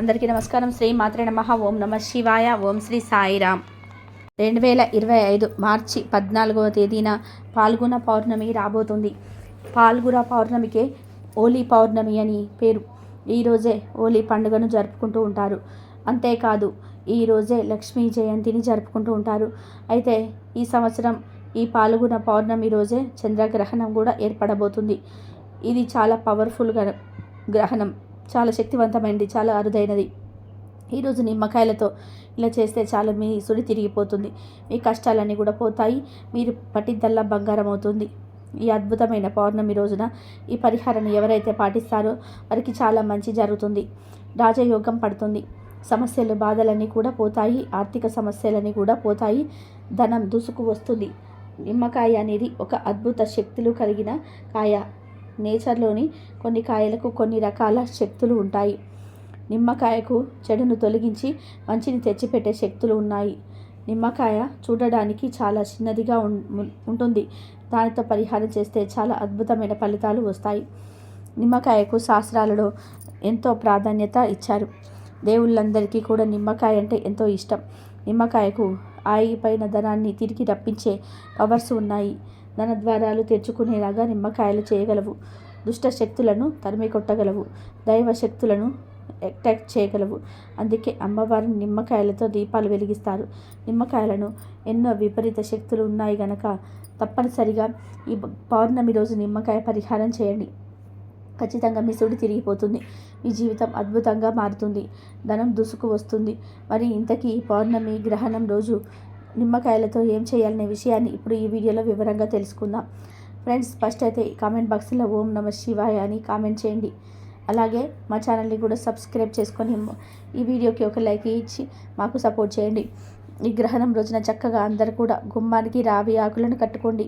అందరికీ నమస్కారం. శ్రీ మాత్రే నమ. ఓం నమ శివాయ. ఓం శ్రీ సాయిరామ్ రెండు వేల ఇరవై ఐదు మార్చి పద్నాలుగవ తేదీన పాల్గొన పౌర్ణమి రాబోతుంది. పాల్గొన పౌర్ణమికే ఓలీ పౌర్ణమి అని పేరు. ఈరోజే ఓలీ పండుగను జరుపుకుంటూ ఉంటారు. అంతేకాదు ఈరోజే లక్ష్మీ జయంతిని జరుపుకుంటూ ఉంటారు. అయితే ఈ సంవత్సరం ఈ పాల్గొన పౌర్ణమి రోజే చంద్రగ్రహణం కూడా ఏర్పడబోతుంది. ఇది చాలా పవర్ఫుల్ గ్రహణం. చాలా శక్తివంతమైనది చాలా అరుదైనది. ఈరోజు నిమ్మకాయలతో ఇలా చేస్తే చాలా మీ సుడి తిరిగిపోతుంది. మీ కష్టాలన్నీ కూడా పోతాయి. మీరు పట్టిద్దల్లా బంగారం అవుతుంది ఈ అద్భుతమైన పౌర్ణమి రోజున ఈ పరిహారాన్ని ఎవరైతే పాటిస్తారో వారికి చాలా మంచి జరుగుతుంది. రాజయోగం పడుతుంది. సమస్యలు బాధలన్నీ కూడా పోతాయి. ఆర్థిక సమస్యలన్నీ కూడా పోతాయి. ధనం దూసుకు వస్తుంది. నిమ్మకాయ అనేది ఒక అద్భుత శక్తులు కలిగిన కాయ. నేచర్లోని కొన్ని కాయలకు కొన్ని రకాల శక్తులు ఉంటాయి. నిమ్మకాయకు చెడును తొలగించి మంచిని తెచ్చిపెట్టే శక్తులు ఉన్నాయి. నిమ్మకాయ చూడడానికి చాలా చిన్నదిగా ఉంటుంది. దానితో పరిహారం చేస్తే చాలా అద్భుతమైన ఫలితాలు వస్తాయి. నిమ్మకాయకు శాస్త్రాలలో ఎంతో ప్రాధాన్యత ఇచ్చారు. దేవుళ్ళందరికీ కూడా నిమ్మకాయ అంటే ఎంతో ఇష్టం. నిమ్మకాయకు ఆగిపోయిన ధనాన్ని తిరిగి రప్పించే పవర్స్ ఉన్నాయి. ధన ద్వారాలు తెరుచుకునేలాగా నిమ్మకాయలు చేయగలవు. దుష్ట శక్తులను తరిమి కొట్టగలవు దైవ శక్తులను అటాక్ చేయగలవు. అందుకే అమ్మవారిని నిమ్మకాయలతో దీపాలు వెలిగిస్తారు. నిమ్మకాయలను ఎన్నో విపరీత శక్తులు ఉన్నాయి గనక తప్పనిసరిగా ఈ పౌర్ణమి రోజు నిమ్మకాయ పరిహారం చేయండి. ఖచ్చితంగా మీ సుడి తిరిగిపోతుంది. మీ జీవితం అద్భుతంగా మారుతుంది. ధనం దుసుకు వస్తుంది. మరి ఇంతకీ పౌర్ణమి గ్రహణం రోజు నిమ్మకాయలతో ఏం చేయాలనే విషయాన్ని ఇప్పుడు ఈ వీడియోలో వివరంగా తెలుసుకుందాం. ఫ్రెండ్స్ ఫస్ట్ అయితే కామెంట్ బాక్స్లో ఓం నమ శివాయ అని కామెంట్ చేయండి. అలాగే మా ఛానల్ని కూడా సబ్స్క్రైబ్ చేసుకొని ఈ వీడియోకి ఒక లైక్ ఇచ్చి మాకు సపోర్ట్ చేయండి. ఈ గ్రహణం రోజున చక్కగా అందరు కూడా గుమ్మానికి రావి ఆకులను కట్టుకోండి.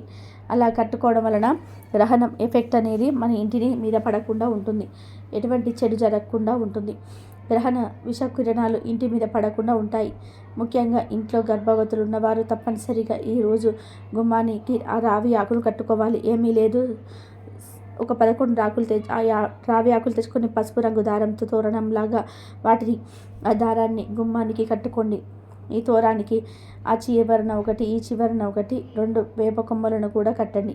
అలా కట్టుకోవడం వలన గ్రహణం ఎఫెక్ట్ అనేది మన ఇంటిని మీద పడకుండా ఉంటుంది. ఎటువంటి చెడు జరగకుండా ఉంటుంది. గ్రహణ విష కిరణాలు ఇంటి మీద పడకుండా ఉంటాయి. ముఖ్యంగా ఇంట్లో గర్భవతులు ఉన్నవారు తప్పనిసరిగా ఈరోజు గుమ్మానికి ఆ రావి ఆకులు కట్టుకోవాలి. ఏమీ లేదు. ఒక పదకొండు రాకులు తె రావి ఆకులు తెచ్చుకొని పసుపు రంగు దారంతో తోరణంలాగా వాటిని ఆ దారాన్ని గుమ్మానికి కట్టుకోండి. ఈ తోరానికి ఆ చివరన ఒకటి ఈ చివరన ఒకటి రెండు వేప కొమ్మలను కూడా కట్టండి.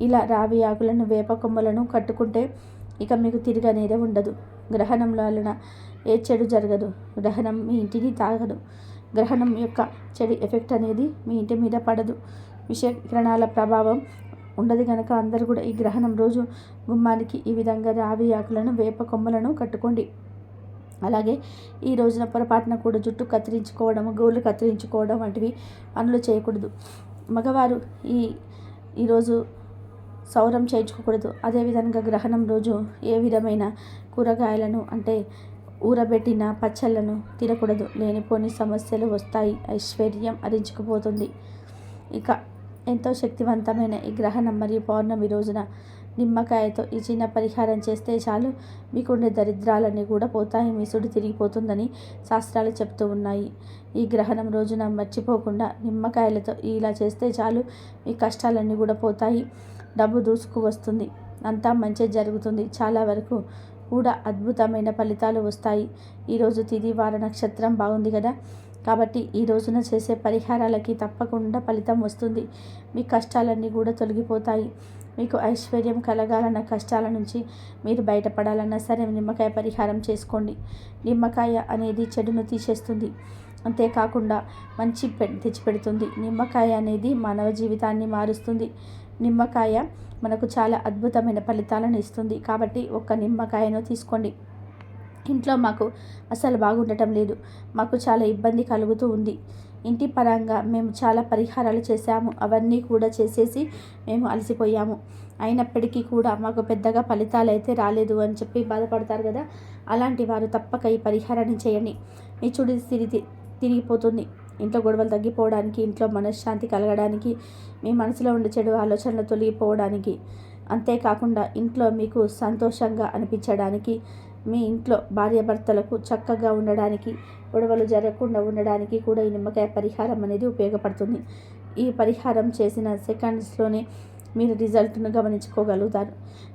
ఇలా రావి ఆకులను వేప కొమ్మలను కట్టుకుంటే ఇక మీకు తిరగనేదే ఉండదు. గ్రహణంలో వలన ఏ చెడు జరగదు. గ్రహణం మీ ఇంటిని తాగదు. గ్రహణం యొక్క చెడు ఎఫెక్ట్ అనేది మీ ఇంటి మీద పడదు. విష కిరణాల ప్రభావం ఉండదు కనుక అందరూ కూడా ఈ గ్రహణం రోజు గుమ్మానికి ఈ విధంగా రావి ఆకులను వేప కొమ్మలను కట్టుకోండి. అలాగే ఈ రోజున పొరపాటున కూడా జుట్టు కత్తిరించుకోవడం గోళ్ళు కత్తిరించుకోవడం వంటివి పనులు చేయకూడదు. మగవారు ఈ ఈరోజు సౌరం చేయించుకోకూడదు. అదేవిధంగా గ్రహణం రోజు ఏ విధమైన కూరగాయలను అంటే ఊరబెట్టిన పచ్చళ్ళను తినకూడదు. లేనిపోని సమస్యలు వస్తాయి. ఐశ్వర్యం అరించుకుపోతుంది ఇక ఎంతో శక్తివంతమైన ఈ గ్రహణం మరియు పౌర్ణమి రోజున నిమ్మకాయతో ఈ చిన్న పరిహారం చేస్తే చాలు. మీకుండే దరిద్రాలన్నీ కూడా పోతాయి. మీ సుడి తిరిగిపోతుందని శాస్త్రాలు చెప్తూ ఉన్నాయి. ఈ గ్రహణం రోజున మర్చిపోకుండా నిమ్మకాయలతో ఇలా చేస్తే చాలు. మీ కష్టాలన్నీ కూడా పోతాయి. డబ్బు దూసుకు వస్తుంది. అంతా మంచి జరుగుతుంది. చాలా వరకు కూడా అద్భుతమైన ఫలితాలు వస్తాయి. ఈరోజు తిది వార నక్షత్రం బాగుంది కదా? కాబట్టి ఈ రోజున చేసే పరిహారాలకి తప్పకుండా ఫలితం వస్తుంది. మీ కష్టాలన్నీ కూడా తొలగిపోతాయి. మీకు ఐశ్వర్యం కలగాలన్న కష్టాల నుంచి మీరు బయటపడాలన్నా సరే నిమ్మకాయ పరిహారం చేసుకోండి. నిమ్మకాయ అనేది చెడును తీసేస్తుంది. అంతేకాకుండా మంచి పె తెచ్చిపెడుతుంది. నిమ్మకాయ అనేది మానవ జీవితాన్ని మారుస్తుంది. నిమ్మకాయ మనకు చాలా అద్భుతమైన ఫలితాలను ఇస్తుంది. కాబట్టి ఒక నిమ్మకాయను తీసుకోండి. ఇంట్లో మాకు అసలు బాగుండటం లేదు. మాకు చాలా ఇబ్బంది కలుగుతూ ఉంది. ఇంటి పరంగా మేము చాలా పరిహారాలు చేశాము. అవన్నీ కూడా చేసేసి మేము అలసిపోయాము. అయినప్పటికీ కూడా మాకు పెద్దగా ఫలితాలు అయితే రాలేదు అని చెప్పి బాధపడతారు కదా? అలాంటి వారు తప్పక ఈ పరిహారాన్ని చేయండి. మీ చుడి తిరిగి తిరిగిపోతుంది. ఇంట్లో గొడవలు తగ్గిపోవడానికి ఇంట్లో మనశ్శాంతి కలగడానికి మీ మనసులో ఉండే చెడు ఆలోచనలు తొలగిపోవడానికి. అంతేకాకుండా ఇంట్లో మీకు సంతోషంగా అనిపించడానికి మీ ఇంట్లో భార్యాభర్తలకు చక్కగా ఉండడానికి గొడవలు జరగకుండా ఉండడానికి కూడా ఈ నిమ్మకాయ పరిహారం అనేది ఉపయోగపడుతుంది. ఈ పరిహారం చేసిన సెకండ్స్లోనే మీరు రిజల్ట్ను గమనించుకోగలుగుతారు.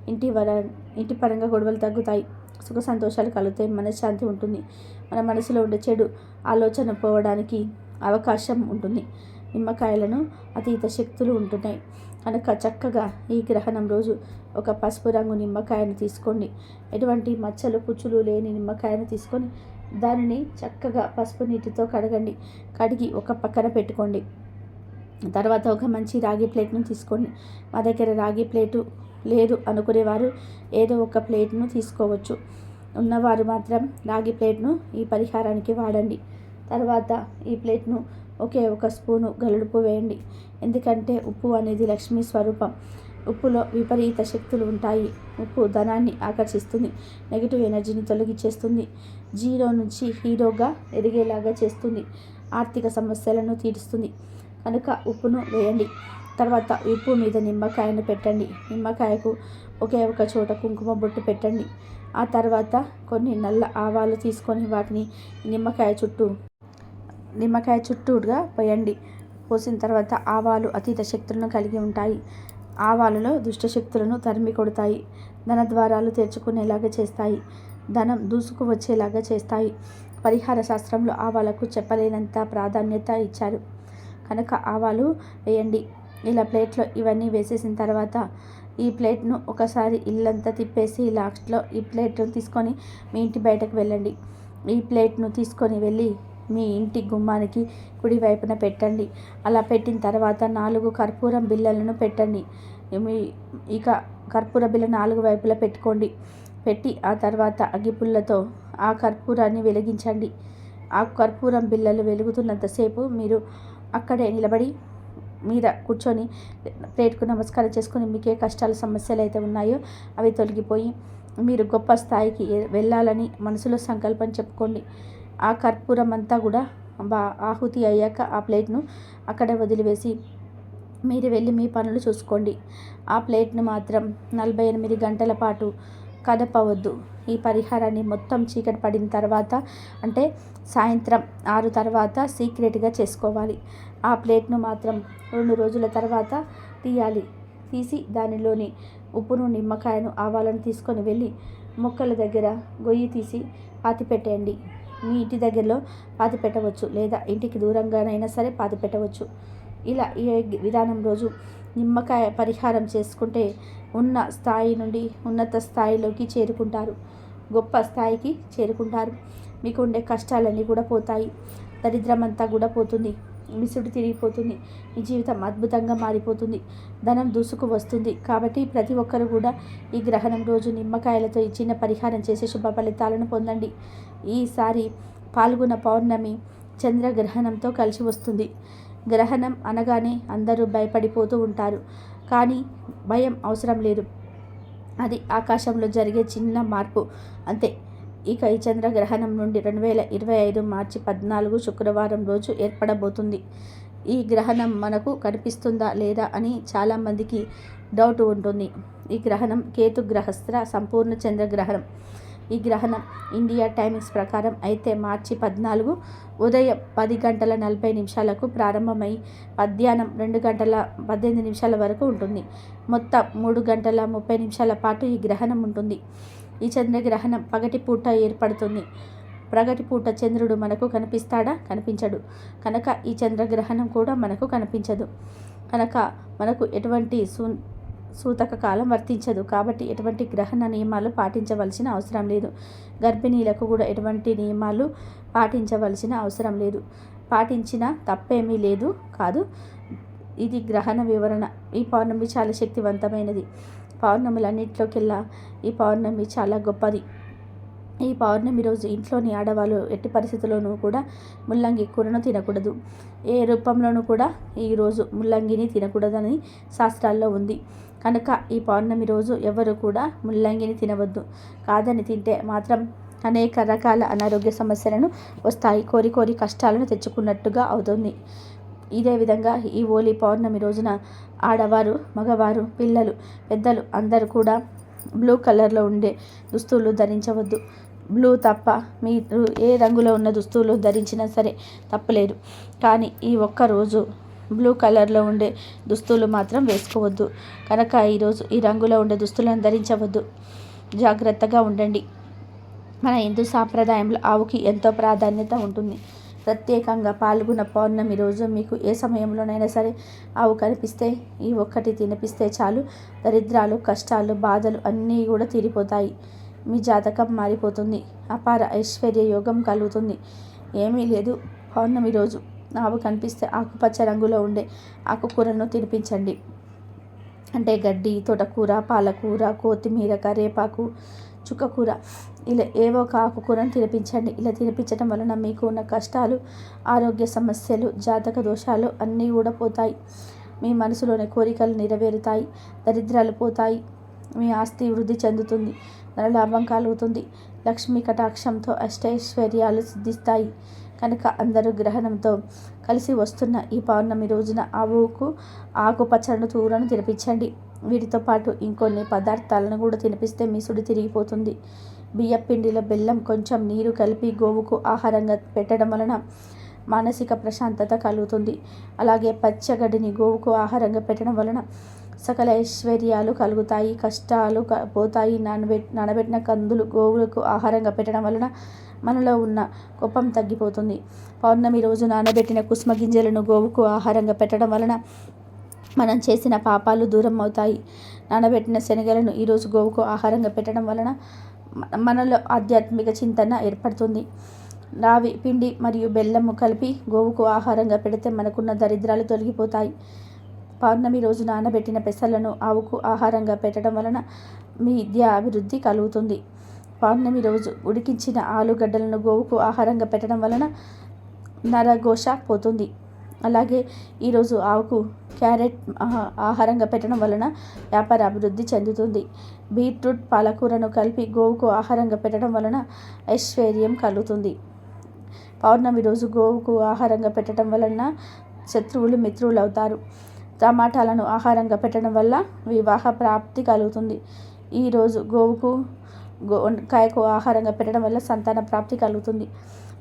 ఇంటి వర ఇంటి పరంగా గొడవలు తగ్గుతాయి సుఖ సంతోషాలు కలుగుతాయి మనశ్శాంతి ఉంటుంది. మన మనసులో ఉండే చెడు ఆలోచన పోవడానికి అవకాశం ఉంటుంది. నిమ్మకాయలను అతీత శక్తులు ఉంటున్నాయి. కనుక చక్కగా ఈ గ్రహణం రోజు ఒక పసుపు రంగు నిమ్మకాయను తీసుకోండి. ఎటువంటి మచ్చలు పుచ్చులు లేని నిమ్మకాయను తీసుకొని దానిని చక్కగా పసుపు నీటితో కడగండి. కడిగి ఒక పక్కన పెట్టుకోండి. తర్వాత ఒక మంచి రాగి ప్లేట్ను తీసుకోండి. మా దగ్గర రాగి ప్లేటు లేదు అనుకునేవారు ఏదో ఒక ప్లేట్ను తీసుకోవచ్చు. ఉన్నవారు మాత్రం రాగి ప్లేట్ను ఈ పరిహారానికి వాడండి. తర్వాత ఈ ప్లేట్ను ఒకే ఒక స్పూను గలుడుపు వేయండి. ఎందుకంటే ఉప్పు అనేది లక్ష్మీ స్వరూపం. ఉప్పులో విపరీత శక్తులు ఉంటాయి. ఉప్పు ధనాన్ని ఆకర్షిస్తుంది. నెగిటివ్ ఎనర్జీని తొలగించేస్తుంది. జీరో నుంచి హీరోగా ఎదిగేలాగా చేస్తుంది. ఆర్థిక సమస్యలను తీరుస్తుంది. కనుక ఉప్పును వేయండి. తర్వాత ఉప్పు మీద నిమ్మకాయను పెట్టండి. నిమ్మకాయకు ఒకే ఒక చోట కుంకుమ బొట్టు పెట్టండి. ఆ తర్వాత కొన్ని నల్ల ఆవాలు తీసుకొని వాటిని నిమ్మకాయ చుట్టూ నిమ్మకాయ చుట్టూగా పోయండి. పోసిన తర్వాత ఆవాలు అతీత శక్తులను కలిగి ఉంటాయి. ఆవాలలో దుష్టశక్తులను తరిమి కొడతాయి. ధన ద్వారాలు తెరుచుకునేలాగా చేస్తాయి. ధనం దూసుకు వచ్చేలాగా చేస్తాయి. పరిహార శాస్త్రంలో ఆవాలకు చెప్పలేనంత ప్రాధాన్యత ఇచ్చారు. కనుక ఆవాలు వేయండి. ఇలా ప్లేట్లో ఇవన్నీ వేసేసిన తర్వాత ఈ ప్లేట్ను ఒకసారి ఇల్లంతా తిప్పేసి లాస్ట్లో ఈ ప్లేట్ను తీసుకొని మీ ఇంటి బయటకు వెళ్ళండి. ఈ ప్లేట్ను తీసుకొని వెళ్ళి మీ ఇంటి గుమ్మానికి కుడి వైపున పెట్టండి. అలా పెట్టిన తర్వాత నాలుగు కర్పూరం బిళ్ళలను పెట్టండి. మీ ఇక కర్పూర బిళ్ళ నాలుగు వైపులా పెట్టుకోండి. పెట్టి ఆ తర్వాత అగ్గిపుల్లతో ఆ కర్పూరాన్ని వెలిగించండి. ఆ కర్పూరం బిళ్ళలు వెలుగుతున్నంతసేపు మీరు అక్కడే నిలబడి మీద కూర్చొని ప్లేట్కు నమస్కారం చేసుకొని మీకే కష్టాలు సమస్యలు అయితే ఉన్నాయో అవి తొలగిపోయి మీరు గొప్ప స్థాయికి వెళ్ళాలని మనసులో సంకల్పం చెప్పుకోండి. ఆ కర్పూరం అంతా కూడా బా ఆహుతి అయ్యాక ఆ ప్లేట్ను అక్కడే వదిలివేసి మీరు వెళ్ళి మీ పనులు చూసుకోండి. ఆ ప్లేట్ను మాత్రం నలభై ఎనిమిది గంటల పాటు కదపవద్దు. ఈ పరిహారాన్ని మొత్తం చీకటి పడిన తర్వాత అంటే సాయంత్రం ఆరు తర్వాత సీక్రెట్గా చేసుకోవాలి. ఆ ప్లేట్ను మాత్రం రెండు రోజుల తర్వాత తీయాలి. తీసి దానిలోని ఉప్పును నిమ్మకాయను ఆవాలను తీసుకొని వెళ్ళి మొక్కల దగ్గర గొయ్యి తీసి పాతి పెట్టేయండి మీ ఇంటి దగ్గరలో పాతి పెట్టవచ్చు లేదా ఇంటికి దూరంగానైనా సరే పాతి పెట్టవచ్చు. ఇలా ఈ విధానం రోజు నిమ్మకాయ పరిహారం చేసుకుంటే ఉన్న స్థాయి నుండి ఉన్నత స్థాయిలోకి చేరుకుంటారు. గొప్ప స్థాయికి చేరుకుంటారు. మీకు ఉండే కష్టాలన్నీ కూడా పోతాయి. దరిద్రమంతా కూడా పోతుంది. మిసుడు తిరిగిపోతుంది. మీ జీవితం అద్భుతంగా మారిపోతుంది. ధనం దూసుకు వస్తుంది. కాబట్టి ప్రతి ఒక్కరు కూడా ఈ గ్రహణం రోజు నిమ్మకాయలతో ఈ చిన్న పరిహారం చేసే శుభ ఫలితాలను పొందండి. ఈసారి పాల్గొన పౌర్ణమి చంద్రగ్రహణంతో కలిసి వస్తుంది. గ్రహణం అనగానే అందరూ భయపడిపోతూ ఉంటారు. కానీ భయం అవసరం లేదు. అది ఆకాశంలో జరిగే చిన్న మార్పు. అంతే. ఇక ఈ చంద్రగ్రహణం నుండి రెండు వేల ఇరవై ఐదు మార్చి పద్నాలుగు శుక్రవారం రోజు ఏర్పడబోతుంది. ఈ గ్రహణం మనకు కనిపిస్తుందా లేదా అని చాలామందికి డౌట్ ఉంటుంది. ఈ గ్రహణం కేతు గ్రహస్త్ర సంపూర్ణ చంద్రగ్రహణం ఈ గ్రహణం ఇండియా టైమింగ్స్ ప్రకారం అయితే మార్చి పద్నాలుగు ఉదయం పది గంటల నలభై నిమిషాలకు ప్రారంభమై మధ్యాహ్నం రెండు గంటల పద్దెనిమిది నిమిషాల వరకు ఉంటుంది. మొత్తం మూడు గంటల ముప్పై నిమిషాల పాటు ఈ గ్రహణం ఉంటుంది. ఈ చంద్రగ్రహణం పగటి పూట ఏర్పడుతుంది. ప్రగటి పూట చంద్రుడు మనకు కనిపిస్తాడా? కనిపించడు. కనుక ఈ చంద్రగ్రహణం కూడా మనకు కనిపించదు. కనుక మనకు ఎటువంటి సూ సూతక కాలం వర్తించదు. కాబట్టి ఎటువంటి గ్రహణ నియమాలు పాటించవలసిన అవసరం లేదు. గర్భిణీలకు కూడా ఎటువంటి నియమాలు పాటించవలసిన అవసరం లేదు. పాటించిన తప్పేమీ లేదు కాదు. ఇది గ్రహణ వివరణ. ఈ పౌర్ణమి చాలా శక్తివంతమైనది. పౌర్ణములన్నింటిలోకెల్లా ఈ పౌర్ణమి చాలా గొప్పది. ఈ పౌర్ణమి రోజు ఇంట్లోని ఆడవాళ్ళు ఎట్టి పరిస్థితుల్లోనూ కూడా ముల్లంగి కూరను తినకూడదు. ఏ రూపంలోనూ కూడా ఈరోజు ముల్లంగిని తినకూడదని శాస్త్రాల్లో ఉంది. కనుక ఈ పౌర్ణమి రోజు ఎవరు కూడా ముల్లంగిని తినవద్దు. కాదని తింటే మాత్రం అనేక రకాల అనారోగ్య సమస్యలను వస్తాయి. కోరి కోరి కష్టాలను తెచ్చుకున్నట్టుగా అవుతుంది. ఇదే విధంగా ఈ ఓలి పౌర్ణమి రోజున ఆడవారు మగవారు పిల్లలు పెద్దలు అందరూ కూడా బ్లూ కలర్లో ఉండే దుస్తులు ధరించవద్దు. బ్లూ తప్ప మీరు ఏ రంగులో ఉన్న దుస్తులు ధరించినా సరే తప్పలేదు. కానీ ఈ ఒక్క రోజు బ్లూ కలర్లో ఉండే దుస్తులు మాత్రం వేసుకోవద్దు. కనుక ఈరోజు ఈ రంగులో ఉండే దుస్తులను ధరించవద్దు. జాగ్రత్తగా ఉండండి. మన హిందూ సాంప్రదాయంలో ఆవుకి ఎంతో ప్రాధాన్యత ఉంటుంది. ప్రత్యేకంగా పాల్గొన్న పౌర్ణమి రోజు మీకు ఏ సమయంలోనైనా సరే ఆవు కనిపిస్తే ఈ ఒక్కటి తినిపిస్తే చాలు. దరిద్రాలు కష్టాలు బాధలు అన్నీ కూడా తీరిపోతాయి. మీ జాతకం మారిపోతుంది. అపార ఐశ్వర్య యోగం కలుగుతుంది. ఏమీ లేదు. పౌర్ణమి రోజు ఆవు కనిపిస్తే ఆకుపచ్చ రంగులో ఉండే ఆకుకూరను తినిపించండి. అంటే గడ్డి తోటకూర పాలకూర కొత్తిమీర కరేపాకు చుక్కకూర ఇలా ఏవో ఒక ఆకుకూరను తినిపించండి. ఇలా తినిపించడం వలన మీకు ఉన్న కష్టాలు ఆరోగ్య సమస్యలు జాతక దోషాలు అన్నీ కూడా పోతాయి. మీ మనసులోని కోరికలు నెరవేరుతాయి. దరిద్రాలు పోతాయి. మీ ఆస్తి వృద్ధి చెందుతుంది. లాభం కలుగుతుంది. లక్ష్మీ కటాక్షంతో అష్టైశ్వర్యాలు సిద్ధిస్తాయి. కనుక అందరూ గ్రహణంతో కలిసి వస్తున్న ఈ పౌర్ణమి రోజున ఆవుకు ఆకుపచ్చని తూరను తినిపించండి. వీటితో పాటు ఇంకొన్ని పదార్థాలను కూడా తినిపిస్తే మీ సుడి తిరిగిపోతుంది. బియ్యపిండిలో బెల్లం కొంచెం నీరు కలిపి గోవుకు ఆహారంగా పెట్టడం వలన మానసిక ప్రశాంతత కలుగుతుంది. అలాగే పచ్చగడ్డిని గోవుకు ఆహారంగా పెట్టడం వలన సకల ఐశ్వర్యాలు కలుగుతాయి. కష్టాలు పోతాయి. నానబెట్ నానబెట్టిన కందులు గోవులకు ఆహారంగా పెట్టడం వలన మనలో ఉన్న కోపం తగ్గిపోతుంది. పౌర్ణమి రోజు నానబెట్టిన కుసుమ గింజలను గోవుకు ఆహారంగా పెట్టడం వలన మనం చేసిన పాపాలు దూరం అవుతాయి. నానబెట్టిన శనగలను ఈరోజు గోవుకు ఆహారంగా పెట్టడం వలన మనలో ఆధ్యాత్మిక చింతన ఏర్పడుతుంది. రావి పిండి మరియు బెల్లము కలిపి గోవుకు ఆహారంగా పెడితే మనకున్న దరిద్రాలు తొలగిపోతాయి. పౌర్ణమి రోజు నానబెట్టిన పెసలను ఆవుకు ఆహారంగా పెట్టడం వలన మీ విద్య అభివృద్ధి కలుగుతుంది. పౌర్ణమి రోజు ఉడికించిన ఆలుగడ్డలను గోవుకు ఆహారంగా పెట్టడం వలన నరఘోష పోతుంది. అలాగే ఈరోజు ఆవుకు క్యారెట్ ఆహారంగా పెట్టడం వలన వ్యాపార అభివృద్ధి చెందుతుంది. బీట్రూట్ పాలకూరను కలిపి గోవుకు ఆహారంగా పెట్టడం వలన ఐశ్వర్యం కలుగుతుంది. పౌర్ణమి రోజు గోవుకు ఆహారంగా పెట్టడం వలన శత్రువులు మిత్రులు అవుతారు టమాటాలను ఆహారంగా పెట్టడం వల్ల వివాహ ప్రాప్తి కలుగుతుంది. ఈరోజు గోవుకు కాయకు ఆహారంగా పెట్టడం వల్ల సంతాన ప్రాప్తి కలుగుతుంది.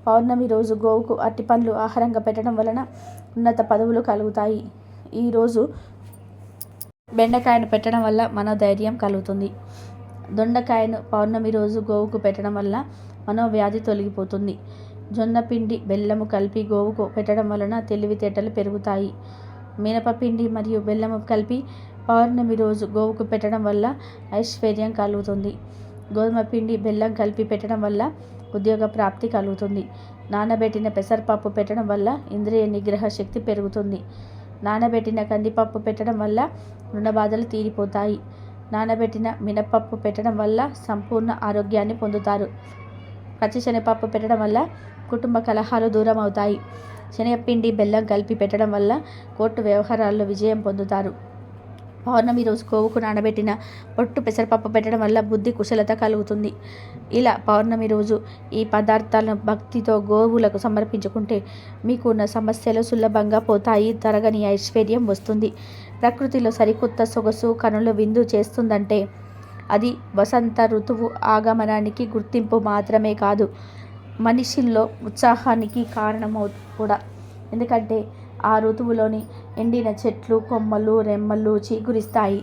పౌర్ణమి రోజు గోవుకు అరటిపండ్లు ఆహారంగా పెట్టడం వలన ఉన్నత పదవులు కలుగుతాయి. ఈరోజు బెండకాయను పెట్టడం వల్ల మనోధైర్యం కలుగుతుంది. దొండకాయను పౌర్ణమి రోజు గోవుకు పెట్టడం వల్ల మనోవ్యాధి తొలగిపోతుంది. జొన్న పిండి బెల్లము కలిపి గోవుకు పెట్టడం వలన తెలివితేటలు పెరుగుతాయి. మినపపిండి మరియు బెల్లము కలిపి పౌర్ణమి రోజు గోవుకు పెట్టడం వల్ల ఐశ్వర్యం కలుగుతుంది. గోధుమ పిండి బెల్లం కలిపి పెట్టడం వల్ల ఉద్యోగ ప్రాప్తి కలుగుతుంది. నానబెట్టిన పెసరపప్పు పెట్టడం వల్ల ఇంద్రియ నిగ్రహ శక్తి పెరుగుతుంది. నానబెట్టిన కందిపప్పు పెట్టడం వల్ల రుణ బాధలు తీరిపోతాయి. నానబెట్టిన మినపప్పు పెట్టడం వల్ల సంపూర్ణ ఆరోగ్యాన్ని పొందుతారు. పచ్చి శనగపప్పు పెట్టడం వల్ల కుటుంబ కలహాలు దూరం అవుతాయి శనగపిండి బెల్లం కలిపి పెట్టడం వల్ల కోర్టు వ్యవహారాల్లో విజయం పొందుతారు. పౌర్ణమి రోజు కోవుకు నానబెట్టిన పొట్టు పెసరపప్పు పెట్టడం వల్ల బుద్ధి కుశలత కలుగుతుంది. ఇలా పౌర్ణమి రోజు ఈ పదార్థాలను భక్తితో గోవులకు సమర్పించుకుంటే మీకున్న సమస్యలు సులభంగా పోతాయి తరగని ఐశ్వర్యం వస్తుంది. ప్రకృతిలో సరికొత్త సొగసు కనుల విందు చేస్తుందంటే అది వసంత ఋతువు ఆగమనానికి గుర్తింపు మాత్రమే కాదు మనిషిల్లో ఉత్సాహానికి కారణమవు కూడా. ఎందుకంటే ఆ ఋతువులోని ఎండిన చెట్లు కొమ్మలు రెమ్మలు చీకురిస్తాయి.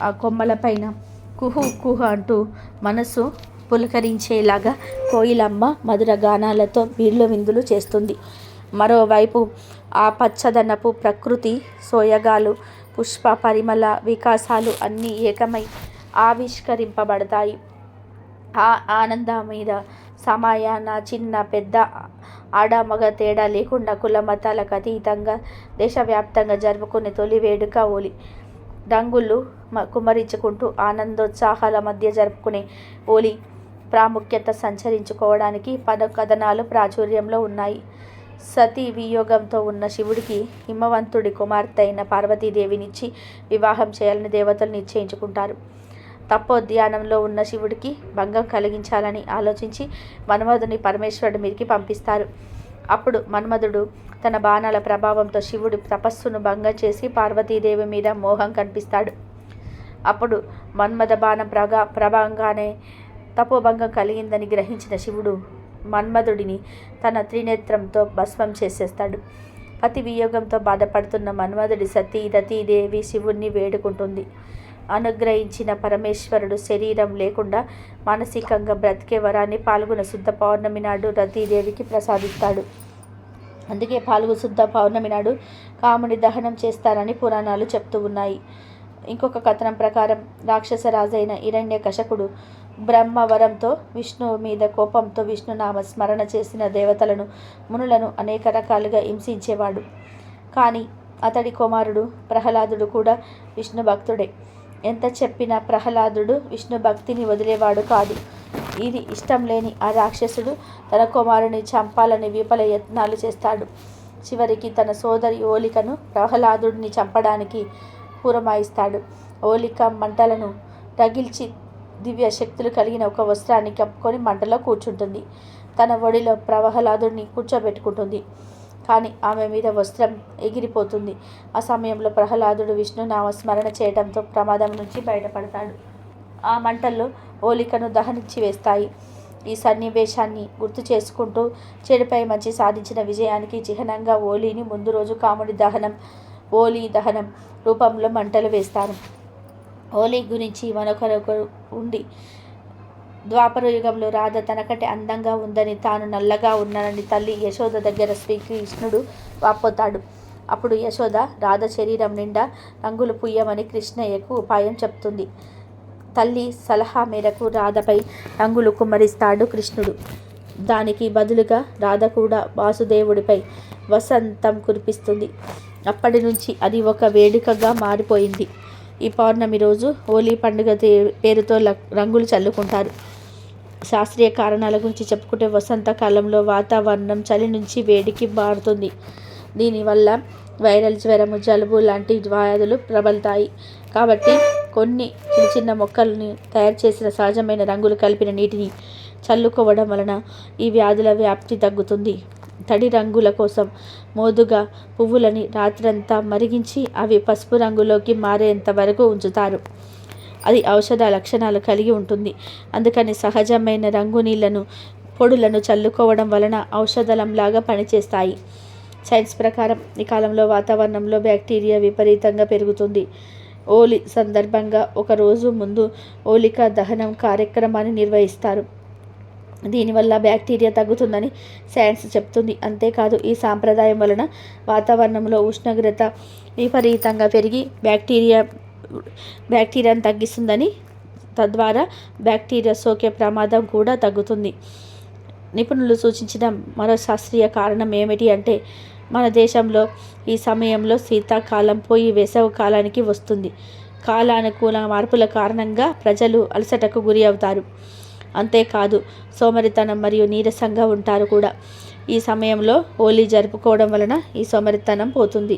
ఆ కొమ్మలపైన కుహు కుహు అంటూ మనసు పులకరించేలాగా కోయిలమ్మ మధుర గానాలతో బీర్లు విందులు చేస్తుంది. మరోవైపు ఆ పచ్చదనపు ప్రకృతి సోయగాలు పుష్ప పరిమళ వికాసాలు అన్నీ ఏకమై ఆవిష్కరింపబడతాయి. ఆ ఆనందం మీద సమయాన చిన్న పెద్ద ఆడ మగ తేడా లేకుండా కుల మతాలకు అతీతంగా దేశవ్యాప్తంగా జరుపుకునే తొలి వేడుక ఓలి. రంగులు కుమరించుకుంటూ ఆనందోత్సాహాల మధ్య జరుపుకునే ఓలి ప్రాముఖ్యత సంచరించుకోవడానికి పద కథనాలు ప్రాచుర్యంలో ఉన్నాయి. సతీ వియోగంతో ఉన్న శివుడికి హిమవంతుడి కుమార్తె అయిన పార్వతీదేవినిచ్చి వివాహం చేయాలని దేవతలు నిశ్చయించుకుంటారు. తపోధ్యానంలో ఉన్న శివుడికి భంగం కలిగించాలని ఆలోచించి మన్మధుని పరమేశ్వరుడి మీదకి పంపిస్తారు. అప్పుడు మన్మధుడు తన బాణాల ప్రభావంతో శివుడి తపస్సును భంగం చేసి పార్వతీదేవి మీద మోహం కనిపిస్తాడు. అప్పుడు మన్మథ బాణం ప్రగా ప్రభావంగానే తపోభంగం కలిగిందని గ్రహించిన శివుడు మన్మధుడిని తన త్రినేత్రంతో భస్మం చేసేస్తాడు. పతి వియోగంతో బాధపడుతున్న మన్మధుడి సతీ రతీదేవి శివుణ్ణి వేడుకుంటుంది. అనుగ్రహించిన పరమేశ్వరుడు శరీరం లేకుండా మానసికంగా బ్రతికే వరాన్ని పాల్గొన శుద్ధ పౌర్ణమి నాడు రతీదేవికి ప్రసాదిస్తాడు. అందుకే పాల్గు శుద్ధ పౌర్ణమి నాడు కాముని దహనం చేస్తారని పురాణాలు చెప్తూ ఉన్నాయి. ఇంకొక కథనం ప్రకారం రాక్షసరాజైన హిరణ్య కశకుడు బ్రహ్మవరంతో విష్ణువు మీద కోపంతో విష్ణునామ స్మరణ చేసిన దేవతలను మునులను అనేక రకాలుగా హింసించేవాడు. కానీ అతడి కుమారుడు ప్రహ్లాదుడు కూడా విష్ణు భక్తుడే. ఎంత చెప్పినా ప్రహ్లాదుడు విష్ణు భక్తిని వదిలేవాడు కాదు. ఇది ఇష్టం లేని ఆ రాక్షసుడు తన కుమారుని చంపాలని విఫల యత్నాలు చేస్తాడు. చివరికి తన సోదరి ఓలికను ప్రహ్లాదుడిని చంపడానికి పురమాయిస్తాడు. ఓలిక మంటలను రగిల్చి దివ్య శక్తులు కలిగిన ఒక వస్త్రాన్ని కప్పుకొని మంటలో కూర్చుంటుంది. తన ఒడిలో ప్రహ్లాదుడిని కూర్చోబెట్టుకుంటుంది. కానీ ఆమె మీద వస్త్రం ఎగిరిపోతుంది. ఆ సమయంలో ప్రహ్లాదుడు విష్ణునామ స్మరణ చేయడంతో ప్రమాదం నుంచి బయటపడతాడు. ఆ మంటల్లో ఓలికను దహనించి వేస్తాయి ఈ సన్నివేశాన్ని గుర్తు చేసుకుంటూ చెడుపై మంచి సాధించిన విజయానికి చిహ్నంగా ఓలీని ముందు రోజు కాముడి దహనం ఓలీ దహనం రూపంలో మంటలు వేస్తారు ఓలీ గురించి మరొకరొకరు ఉండి ద్వాపర యుగంలో రాధ తనకంటే అందంగా ఉందని తాను నల్లగా ఉన్నానని తల్లి యశోద దగ్గర శ్రీకృష్ణుడు వాపోతాడు. అప్పుడు యశోద రాధ శరీరం నిండా రంగులు పుయ్యమని కృష్ణయ్యకు ఉపాయం చెప్తుంది. తల్లి సలహా మేరకు రాధపై రంగులు కుమ్మరిస్తాడు కృష్ణుడు. దానికి బదులుగా రాధ కూడా వాసుదేవుడిపై వసంతం కురిపిస్తుంది. అప్పటి నుంచి అది ఒక వేడుకగా మారిపోయింది. ఈ పౌర్ణమి రోజు హోలీ పండుగ పేరుతో రంగులు చల్లుకుంటారు. శాస్త్రీయ కారణాల గురించి చెప్పుకుంటే వసంతకాలంలో వాతావరణం చలి నుంచి వేడికి మారుతుంది. దీనివల్ల వైరల్ జ్వరము జలుబు లాంటి వ్యాధులు ప్రబలుతాయి. కాబట్టి కొన్ని చిన్న చిన్న మొక్కల్ని తయారు చేసిన సహజమైన రంగులు కలిపిన నీటిని చల్లుకోవడం వలన ఈ వ్యాధుల వ్యాప్తి తగ్గుతుంది. తడి రంగుల కోసం మోదుగా పువ్వులని రాత్రంతా మరిగించి అవి పసుపు రంగులోకి మారేంత వరకు ఉంచుతారు. అది ఔషధ లక్షణాలు కలిగి ఉంటుంది. అందుకని సహజమైన రంగు నీళ్ళను పొడులను చల్లుకోవడం వలన ఔషధలంలాగా పనిచేస్తాయి. సైన్స్ ప్రకారం ఈ కాలంలో వాతావరణంలో బ్యాక్టీరియా విపరీతంగా పెరుగుతుంది. ఓలి సందర్భంగా ఒక రోజు ముందు ఓలిక దహనం కార్యక్రమాన్ని నిర్వహిస్తారు. దీనివల్ల బ్యాక్టీరియా తగ్గుతుందని సైన్స్ చెప్తుంది. అంతేకాదు ఈ సాంప్రదాయం వలన వాతావరణంలో ఉష్ణోగ్రత విపరీతంగా పెరిగి బ్యాక్టీరియా బ్యాక్టీరియాను తగ్గిస్తుందని తద్వారా బ్యాక్టీరియా సోకే ప్రమాదం కూడా తగ్గుతుంది. నిపుణులు సూచించిన మరో శాస్త్రీయ కారణం ఏమిటి అంటే మన దేశంలో ఈ సమయంలో శీతాకాలం పోయి వేసవి కాలానికి వస్తుంది. కాలానుకూల మార్పుల కారణంగా ప్రజలు అలసటకు గురి అవుతారు. అంతేకాదు సోమరితనం మరియు నీరసంగా ఉంటారు కూడా. ఈ సమయంలో హోలీ జరుపుకోవడం వలన ఈ సోమరితనం పోతుంది.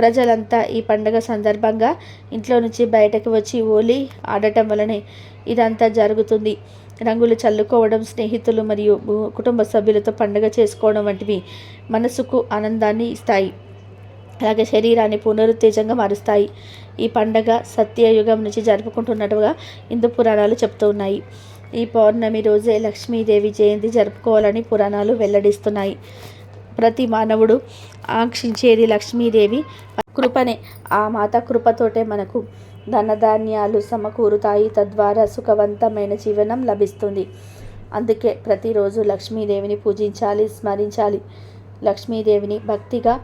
ప్రజలంతా ఈ పండుగ సందర్భంగా ఇంట్లో నుంచి బయటకు వచ్చి ఓలి ఆడటం వలనే ఇదంతా జరుగుతుంది. రంగులు చల్లుకోవడం స్నేహితులు మరియు కుటుంబ సభ్యులతో పండుగ చేసుకోవడం వంటివి మనసుకు ఆనందాన్ని ఇస్తాయి. అలాగే శరీరాన్ని పునరుత్తేజంగా మారుస్తాయి. ఈ పండగ సత్యయుగం నుంచి జరుపుకుంటున్నట్టుగా హిందూ పురాణాలు చెప్తూ ఉన్నాయి. ఈ పౌర్ణమి రోజే లక్ష్మీదేవి జయంతి జరుపుకోవాలని పురాణాలు వెల్లడిస్తున్నాయి. ప్రతి మానవుడు ఆంక్షించేది లక్ష్మీదేవి కృపనే. ఆ మాత కృపతోటే మనకు ధనధాన్యాలు సమకూరుతాయి. తద్వారా సుఖవంతమైన జీవనం లభిస్తుంది. అందుకే ప్రతిరోజు లక్ష్మీదేవిని పూజించాలి స్మరించాలి. లక్ష్మీదేవిని భక్తిగా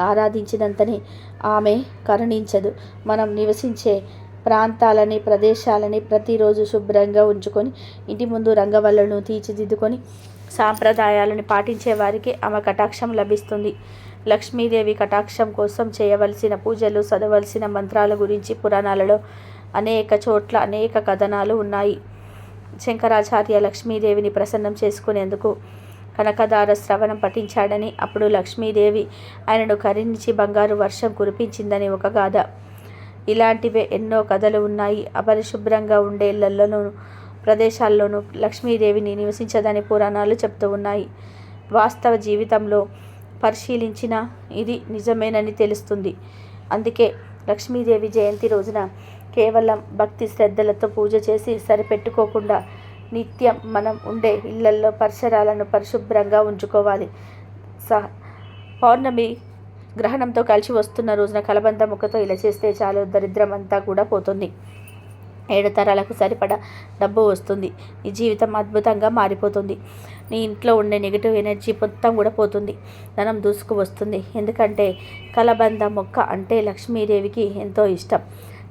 ఆరాధించినంతనే ఆమె కరుణించదు. మనం నివసించే ప్రాంతాలని ప్రదేశాలని ప్రతిరోజు శుభ్రంగా ఉంచుకొని ఇంటి ముందు రంగవల్లను తీర్చిదిద్దుకొని సాంప్రదాయాలను పాటించే వారికి ఆమె కటాక్షం లభిస్తుంది. లక్ష్మీదేవి కటాక్షం కోసం చేయవలసిన పూజలు చదవలసిన మంత్రాల గురించి పురాణాలలో అనేక చోట్ల అనేక కథనాలు ఉన్నాయి. శంకరాచార్య లక్ష్మీదేవిని ప్రసన్నం చేసుకునేందుకు కనకదార శ్రవణం పఠించాడని అప్పుడు లక్ష్మీదేవి ఆయనను కరించి బంగారు వర్షం కురిపించిందని ఒక గాథ. ఇలాంటివే ఎన్నో కథలు ఉన్నాయి. అపరిశుభ్రంగా ఉండే ఇళ్ళలోనూ ప్రదేశాల్లోనూ లక్ష్మీదేవిని నివసించదని పురాణాలు చెప్తూ ఉన్నాయి. వాస్తవ జీవితంలో పరిశీలించిన ఇది నిజమేనని తెలుస్తుంది. అందుకే లక్ష్మీదేవి జయంతి రోజున కేవలం భక్తి శ్రద్ధలతో పూజ చేసి సరిపెట్టుకోకుండా నిత్యం మనం ఉండే ఇళ్ళల్లో పరిసరాలను పరిశుభ్రంగా ఉంచుకోవాలి. సహ పౌర్ణమి గ్రహణంతో కలిసి వస్తున్న రోజున కలబంద ముక్కతో ఇలా చేస్తే చాలు. దరిద్రం అంతా కూడా పోతుంది. ఏడు తరాలకు సరిపడా డబ్బు వస్తుంది. నీ జీవితం అద్భుతంగా మారిపోతుంది. నీ ఇంట్లో ఉండే నెగిటివ్ ఎనర్జీ మొత్తం కూడా పోతుంది. ధనం దూసుకు వస్తుంది. ఎందుకంటే కలబంద మొక్క అంటే లక్ష్మీదేవికి ఎంతో ఇష్టం.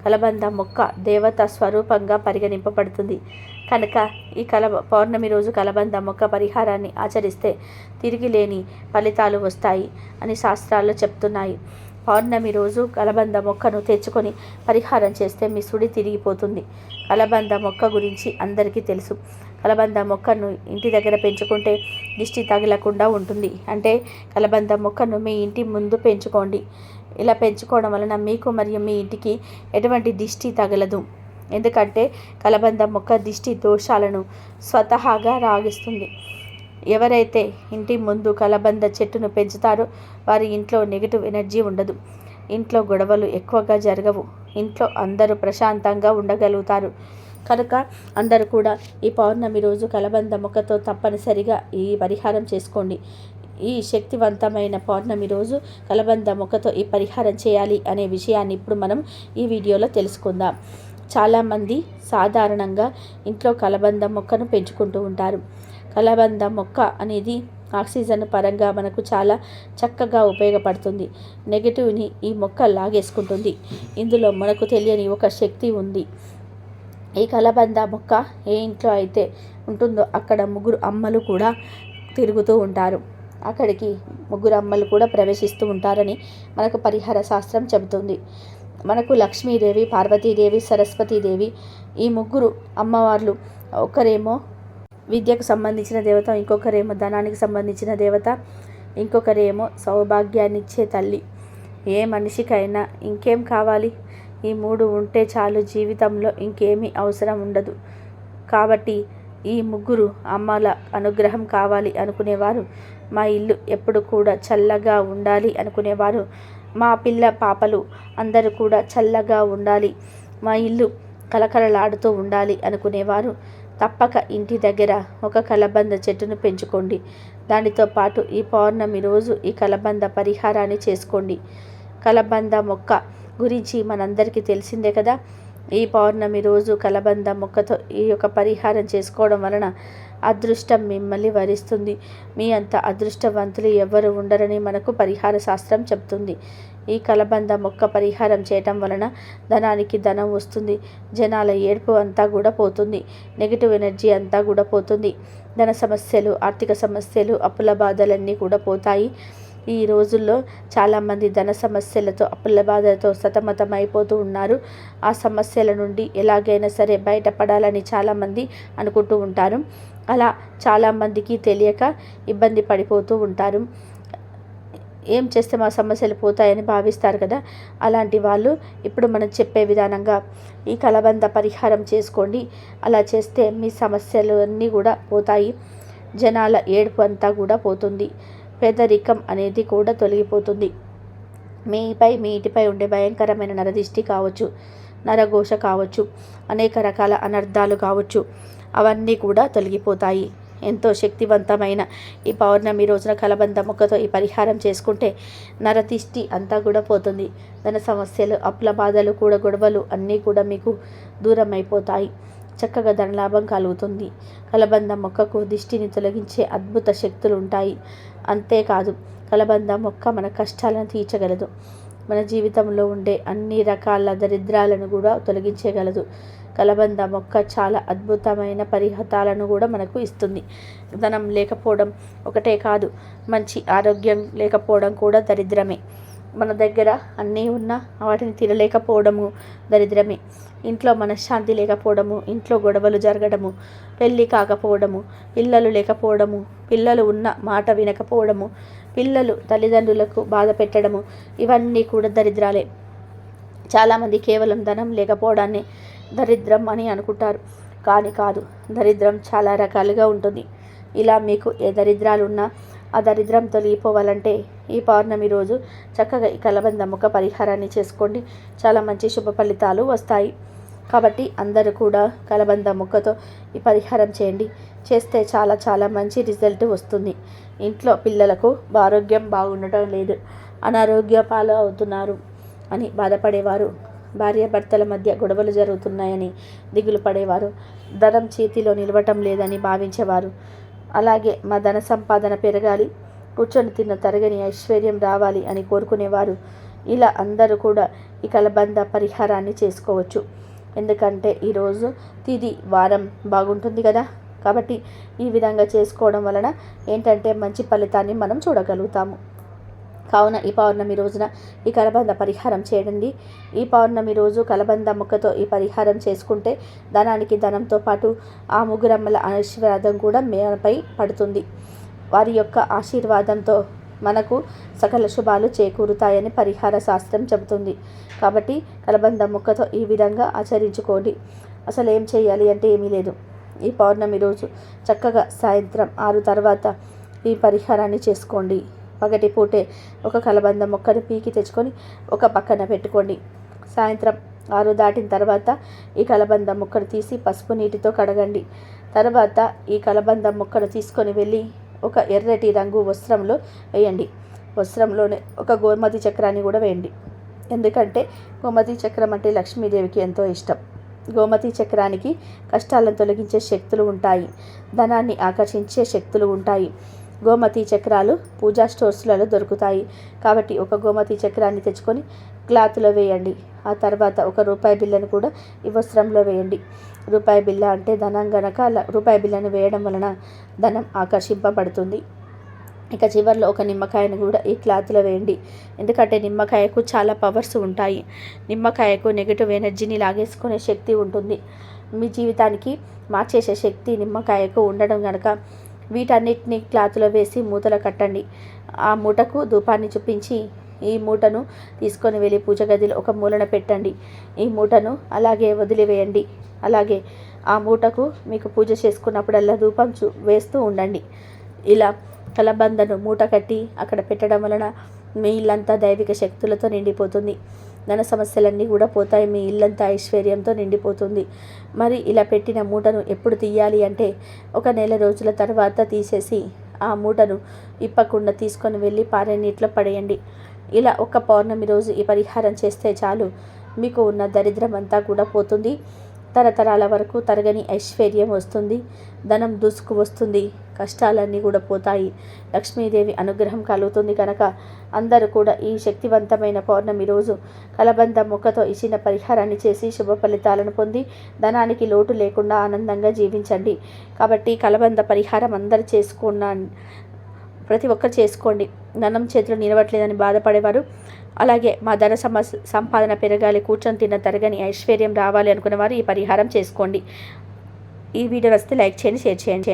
కలబంద మొక్క దేవత స్వరూపంగా పరిగణింపబడుతుంది. కనుక ఈ కల పౌర్ణమి రోజు కలబంద మొక్క పరిహారాన్ని ఆచరిస్తే తిరిగి లేని ఫలితాలు వస్తాయి అని శాస్త్రాల్లో చెప్తున్నాయి. పౌర్ణమి రోజు కలబంద మొక్కను తెచ్చుకొని పరిహారం చేస్తే మీ సుడి తిరిగిపోతుంది. కలబంద మొక్క గురించి అందరికీ తెలుసు. కలబంద మొక్కను ఇంటి దగ్గర పెంచుకుంటే దిష్టి తగలకుండా ఉంటుంది. అంటే కలబంద మొక్కను మీ ఇంటి ముందు పెంచుకోండి. ఇలా పెంచుకోవడం వలన మీకు మరియు మీ ఇంటికి ఎటువంటి దిష్టి తగలదు. ఎందుకంటే కలబంద మొక్క దిష్టి దోషాలను స్వతహాగా రాగిస్తుంది. ఎవరైతే ఇంటి ముందు కలబంద చెట్టును పెంచుతారో వారి ఇంట్లో నెగిటివ్ ఎనర్జీ ఉండదు. ఇంట్లో గొడవలు ఎక్కువగా జరగవు. ఇంట్లో అందరూ ప్రశాంతంగా ఉండగలుగుతారు. కనుక అందరూ కూడా ఈ పౌర్ణమి రోజు కలబంద మొక్కతో తప్పనిసరిగా ఈ పరిహారం చేసుకోండి. ఈ శక్తివంతమైన పౌర్ణమి రోజు కలబంద మొక్కతో ఈ పరిహారం చేయాలి అనే విషయాన్ని ఇప్పుడు మనం ఈ వీడియోలో తెలుసుకుందాం. చాలామంది సాధారణంగా ఇంట్లో కలబంద మొక్కను పెంచుకుంటూ ఉంటారు. కలబంద మొక్క అనేది ఆక్సిజన్ పరంగా మనకు చాలా చక్కగా ఉపయోగపడుతుంది. నెగిటివ్ని ఈ మొక్క లాగేసుకుంటుంది. ఇందులో మనకు తెలియని ఒక శక్తి ఉంది. ఈ కలబంద మొక్క ఏ ఇంట్లో అయితే ఉంటుందో అక్కడ ముగ్గురు అమ్మలు కూడా తిరుగుతూ ఉంటారు. అక్కడికి ముగ్గురు అమ్మలు కూడా ప్రవేశిస్తూ ఉంటారని మనకు పరిహార శాస్త్రం చెబుతుంది. మనకు లక్ష్మీదేవి పార్వతీదేవి సరస్వతీదేవి ఈ ముగ్గురు అమ్మవార్లు ఒకరేమో విద్యకు సంబంధించిన దేవత ఇంకొకరేమో ధనానికి సంబంధించిన దేవత ఇంకొకరేమో సౌభాగ్యాన్ని ఇచ్చే తల్లి. ఏ మనిషికైనా ఇంకేం కావాలి? ఈ మూడు ఉంటే చాలు జీవితంలో ఇంకేమీ అవసరం ఉండదు. కాబట్టి ఈ ముగ్గురు అమ్మల అనుగ్రహం కావాలి అనుకునేవారు. మా ఇల్లు ఎప్పుడు కూడా చల్లగా ఉండాలి అనుకునేవారు. మా పిల్ల పాపలు అందరూ కూడా చల్లగా ఉండాలి. మా ఇల్లు కలకలలాడుతూ ఉండాలి అనుకునేవారు. తప్పక ఇంటి దగ్గర ఒక కలబంద చెట్టును పెంచుకోండి. దానితో పాటు ఈ పౌర్ణమి రోజు ఈ కలబంద పరిహారాన్ని చేసుకోండి. కలబంద మొక్క గురించి మనందరికీ తెలిసిందే కదా? ఈ పౌర్ణమి రోజు కలబంద మొక్కతో ఈ యొక్క పరిహారం చేసుకోవడం వలన అదృష్టం మిమ్మల్ని వరిస్తుంది. మీ అంత అదృష్టవంతులు ఎవరు ఉండరని మనకు పరిహార శాస్త్రం చెప్తుంది. ఈ కలబంద మొక్క పరిహారం చేయటం వలన ధనానికి ధనం వస్తుంది. జనాల ఏడుపు అంతా కూడా పోతుంది. నెగిటివ్ ఎనర్జీ అంతా కూడా పోతుంది. ధన సమస్యలు ఆర్థిక సమస్యలు అప్పుల బాధలన్నీ కూడా పోతాయి. ఈ రోజుల్లో చాలామంది ధన సమస్యలతో అప్పుల బాధలతో సతమతమైపోతూ ఉన్నారు. ఆ సమస్యల నుండి ఎలాగైనా సరే బయటపడాలని చాలామంది అనుకుంటూ ఉంటారు. అలా చాలామందికి తెలియక ఇబ్బంది పడిపోతూ ఉంటారు. ఏం చేస్తే మా సమస్యలు పోతాయని భావిస్తారు కదా? అలాంటి వాళ్ళు ఇప్పుడు మనం చెప్పే విధానంగా ఈ కలబంద పరిహారం చేసుకోండి. అలా చేస్తే మీ సమస్యలు అన్నీ కూడా పోతాయి. జనాల ఏడుపు అంతా కూడా పోతుంది. పేదరికం అనేది కూడా తొలగిపోతుంది. మీపై మీ ఇంటిపై ఉండే భయంకరమైన నరదిష్టి కావచ్చు నరఘోష కావచ్చు అనేక రకాల అనర్థాలు కావచ్చు అవన్నీ కూడా తొలగిపోతాయి. ఎంతో శక్తివంతమైన ఈ పౌర్ణమి రోజున కలబంద మొక్కతో ఈ పరిహారం చేసుకుంటే నరతిష్టి అంతా కూడా పోతుంది. ధన సమస్యలు అప్పుల బాధలు కూడా గొడవలు అన్నీ కూడా మీకు దూరం అయిపోతాయి చక్కగా ధనలాభం కలుగుతుంది. కలబంద మొక్కకు దిష్టిని తొలగించే అద్భుత శక్తులు ఉంటాయి. అంతేకాదు కలబంద మొక్క మన కష్టాలను తీర్చగలదు. మన జీవితంలో ఉండే అన్ని రకాల దరిద్రాలను కూడా తొలగించగలదు. కలబంద మొక్క చాలా అద్భుతమైన పరిహతాలను కూడా మనకు ఇస్తుంది. ధనం లేకపోవడం ఒకటే కాదు మంచి ఆరోగ్యం లేకపోవడం కూడా దరిద్రమే. మన దగ్గర అన్నీ ఉన్నా వాటిని తినలేకపోవడము దరిద్రమే. ఇంట్లో మనశ్శాంతి లేకపోవడము ఇంట్లో గొడవలు జరగడము పెళ్ళి కాకపోవడము పిల్లలు లేకపోవడము పిల్లలు ఉన్న మాట వినకపోవడము పిల్లలు తల్లిదండ్రులకు బాధ పెట్టడము ఇవన్నీ కూడా దరిద్రాలే. చాలామంది కేవలం ధనం లేకపోవడాన్ని దరిద్రం అని అనుకుంటారు. కానీ కాదు దరిద్రం చాలా రకాలుగా ఉంటుంది. ఇలా మీకు ఏ దరిద్రాలు ఉన్నా ఆ దరిద్రం తొలగిపోవాలంటే ఈ పౌర్ణమి రోజు చక్కగా ఈ కలబంద ముఖ పరిహారాన్ని చేసుకోండి. చాలా మంచి శుభ ఫలితాలు వస్తాయి. కాబట్టి అందరూ కూడా కలబంద ముక్కతో ఈ పరిహారం చేయండి. చేస్తే చాలా చాలా మంచి రిజల్ట్ వస్తుంది. ఇంట్లో పిల్లలకు ఆరోగ్యం బాగుండటం లేదు. అనారోగ్య పాలు అవుతున్నారు అని బాధపడేవారు. భార్యాభర్తల మధ్య గొడవలు జరుగుతున్నాయని దిగులు పడేవారు. ధనం చేతిలో నిలవటం లేదని భావించేవారు. అలాగే మా ధన సంపాదన పెరగాలి కూర్చొని తిన్న తరగని ఐశ్వర్యం రావాలి అని కోరుకునేవారు. ఇలా అందరూ కూడా ఈ కలబంద పరిహారాన్ని చేసుకోవచ్చు. ఎందుకంటే ఈరోజు తిది వారం బాగుంటుంది కదా. కాబట్టి ఈ విధంగా చేసుకోవడం వలన ఏంటంటే మంచి ఫలితాన్ని మనం చూడగలుగుతాము. కావున ఈ పౌర్ణమి రోజున ఈ కలబంద పరిహారం చేయండి. ఈ పౌర్ణమి రోజు కలబంద ముక్కతో ఈ పరిహారం చేసుకుంటే ధనానికి ధనంతో పాటు ఆ ముగ్గురమ్మల ఆశీర్వాదం కూడా మేపై పడుతుంది. వారి యొక్క ఆశీర్వాదంతో మనకు సకల శుభాలు చేకూరుతాయని పరిహార శాస్త్రం చెబుతుంది. కాబట్టి కలబంద ముక్కతో ఈ విధంగా ఆచరించుకోండి. అసలు ఏం చేయాలి అంటే ఏమీ లేదు. ఈ పౌర్ణమి రోజు చక్కగా సాయంత్రం ఆరు తర్వాత ఈ పరిహారాన్ని చేసుకోండి. పగటి పూటే ఒక కలబంద మొక్కను పీకి తెచ్చుకొని ఒక పక్కన పెట్టుకోండి. సాయంత్రం ఆరు దాటిన తర్వాత ఈ కలబంద మొక్కను తీసి పసుపు నీటితో కడగండి. తర్వాత ఈ కలబంద మొక్కను తీసుకొని వెళ్ళి ఒక ఎర్రటి రంగు వస్త్రంలో వేయండి. వస్త్రంలోనే ఒక గోమతి చక్రాన్ని కూడా వేయండి. ఎందుకంటే గోమతి చక్రం అంటే లక్ష్మీదేవికి ఎంతో ఇష్టం. గోమతి చక్రానికి కష్టాలను తొలగించే శక్తులు ఉంటాయి. ధనాన్ని ఆకర్షించే శక్తులు ఉంటాయి. గోమతి చక్రాలు పూజా స్టోర్స్లలో దొరుకుతాయి. కాబట్టి ఒక గోమతి చక్రాన్ని తెచ్చుకొని క్లాత్లో వేయండి. ఆ తర్వాత ఒక రూపాయి బిల్లను కూడా ఈ వస్త్రంలో వేయండి. రూపాయి బిల్ల అంటే ధనం గనక రూపాయి బిల్లను వేయడం వలన ధనం ఆకర్షింపబడుతుంది. ఇక చివరిలో ఒక నిమ్మకాయను కూడా ఈ క్లాత్లో వేయండి. ఎందుకంటే నిమ్మకాయకు చాలా పవర్స్ ఉంటాయి. నిమ్మకాయకు నెగిటివ్ ఎనర్జీని లాగేసుకునే శక్తి ఉంటుంది. మీ జీవితానికి మార్చేసే శక్తి నిమ్మకాయకు ఉండడం కనుక వీటన్నిటిని క్లాత్లో వేసి మూతలో కట్టండి. ఆ మూటకు ధూపాన్ని చూపించి ఈ మూటను తీసుకొని వెళ్ళి పూజ గదిలో ఒక మూలన పెట్టండి. ఈ మూటను అలాగే వదిలివేయండి. అలాగే ఆ మూటకు మీకు పూజ చేసుకున్నప్పుడల్లా ధూపం చూ వేస్తూ ఉండండి. ఇలా కలబందను మూట కట్టి అక్కడ పెట్టడం వలన మీ ఇల్లంతా దైవిక శక్తులతో నిండిపోతుంది. ధన సమస్యలన్నీ కూడా పోతాయి. మీ ఇల్లంతా ఐశ్వర్యంతో నిండిపోతుంది. మరి ఇలా పెట్టిన మూటను ఎప్పుడు తీయాలి అంటే ఒక నెల రోజుల తర్వాత తీసేసి ఆ మూటను ఇప్పకుండా తీసుకొని వెళ్ళి పారే నీటిలో పడేయండి. ఇలా ఒక పౌర్ణమి రోజు ఈ పరిహారం చేస్తే చాలు. మీకు ఉన్న దరిద్రం అంతా కూడా పోతుంది. తరతరాల వరకు తరగని ఐశ్వర్యం వస్తుంది. ధనం దూసుకు వస్తుంది. కష్టాలన్నీ కూడా పోతాయి. లక్ష్మీదేవి అనుగ్రహం కలుగుతుంది కనుక అందరూ కూడా ఈ శక్తివంతమైన పౌర్ణమి రోజు కలబంద మొక్కతో ఇచ్చిన పరిహారాన్ని చేసి శుభ ఫలితాలను పొంది ధనానికి లోటు లేకుండా ఆనందంగా జీవించండి. కాబట్టి కలబంద పరిహారం అందరు చేసుకున్న ప్రతి ఒక్కరు చేసుకోండి. ధనం చేతులు నిలవట్లేదని బాధపడేవారు. అలాగే మా ధన సమ సంపాదన పెరగాలి కూర్చొని తిన్న తరగని ఐశ్వర్యం రావాలి అనుకున్న వారు ఈ పరిహారం చేసుకోండి. ఈ వీడియో వస్తే లైక్ చేయండి షేర్ చేయండి.